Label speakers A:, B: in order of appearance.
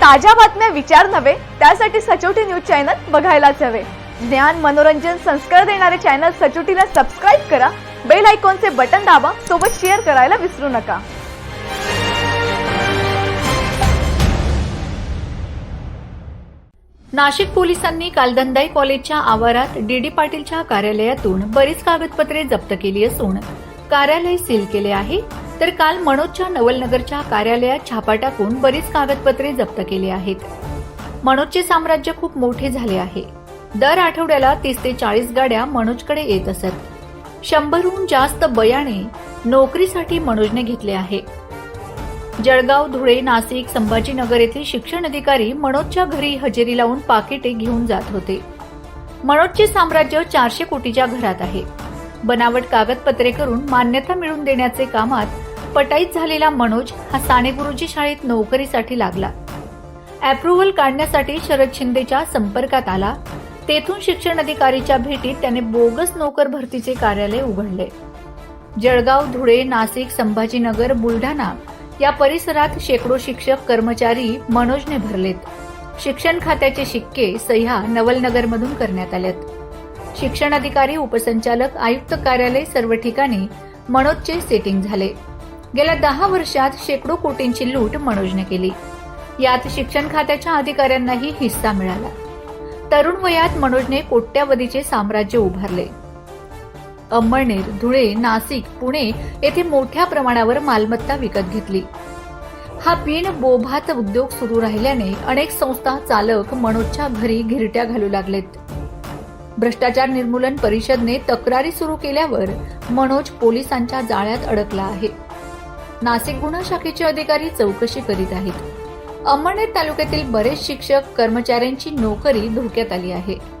A: ताज्या बातम्या विचार नव्हे त्यासाठी सचोटी न्यूज चॅनल बघायलाच हवे. ज्ञान मनोरंजन संस्कार देणारे चॅनल सचोटीला सबस्क्राईब करा बेल आयकॉनचे बटन दाबा सोबत शेअर करायला विसरू नका.
B: नाशिक पोलिसांनी काल दंदाई कॉलेजच्या आवारात डीडी पाटीलच्या कार्यालयातून बरीच कागदपत्रे जप्त केली असून कार्यालय सील केले आहे. तर काल मनोजच्या नवलनगरच्या कार्यालयात छापा टाकून बरीच कागदपत्रे जप्त केली आहेत. मनोजचे साम्राज्य खूप मोठे झाले आहे. दर आठवड्याला तीस ते चाळीस गाड्या मनोजकडे येत असत. शंभरहून जास्त बयाने नोकरीसाठी मनोजने घेतले आहे. जळगाव धुळे नाशिक संभाजीनगर येथील शिक्षण अधिकारी मनोजच्या घरी हजेरी लावून पाकिटे घेऊन जात होते. मनोजचे साम्राज्य चारशे कोटीच्या घरात आहे. बनावट कागदपत्रे करून मान्यता मिळवून देण्याचे कामात पटाईत झालेला मनोज हा साने गुरुजी शाळेत नोकरीसाठी लागला. अप्रुव्हल काढण्यासाठी शरद शिंदेच्या संपर्कात आला. तेथून शिक्षण अधिकारीच्या भेटीत त्याने बोगस नोकर भरतीचे कार्यालय उघडले. जळगाव धुळे नाशिक संभाजीनगर बुलढाणा या परिसरात शेकडो शिक्षक कर्मचारी मनोजने भरलेत. शिक्षण खात्याचे शिक्के सह्या नवलनगरमधून करण्यात आल्यात. शिक्षण अधिकारी उपसंचालक आयुक्त कार्यालय सर्व ठिकाणी मनोजचे सेटिंग झाले. गेल्या दहा वर्षात शेकडो कोटींची लूट मनोजने केली. यात शिक्षण खात्याच्या अधिकाऱ्यांनाही हिस्सा मिळाला. तरुण वयात मनोजने कोट्यावधीचे साम्राज्य उभारले. अंमळनेर धुळे नाशिक पुणे येथे मोठ्या प्रमाणावर मालमत्ता विकत घेतली. हा बिन बोभात उद्योग सुरू राहिल्याने अनेक संस्था चालक मनोजच्या घरी घिरट्या घालू लागलेत. भ्रष्टाचार निर्मूलन परिषदने तक्रारी सुरू केल्यावर मनोज पोलिसांच्या जाळ्यात अडकला आहे. नाशिक गुन्हा शाखेचे अधिकारी चौकशी करीत आहेत. अंमळनेर तालुक्यातील बरेच शिक्षक कर्मचाऱ्यांची नोकरी धोक्यात आली आहे.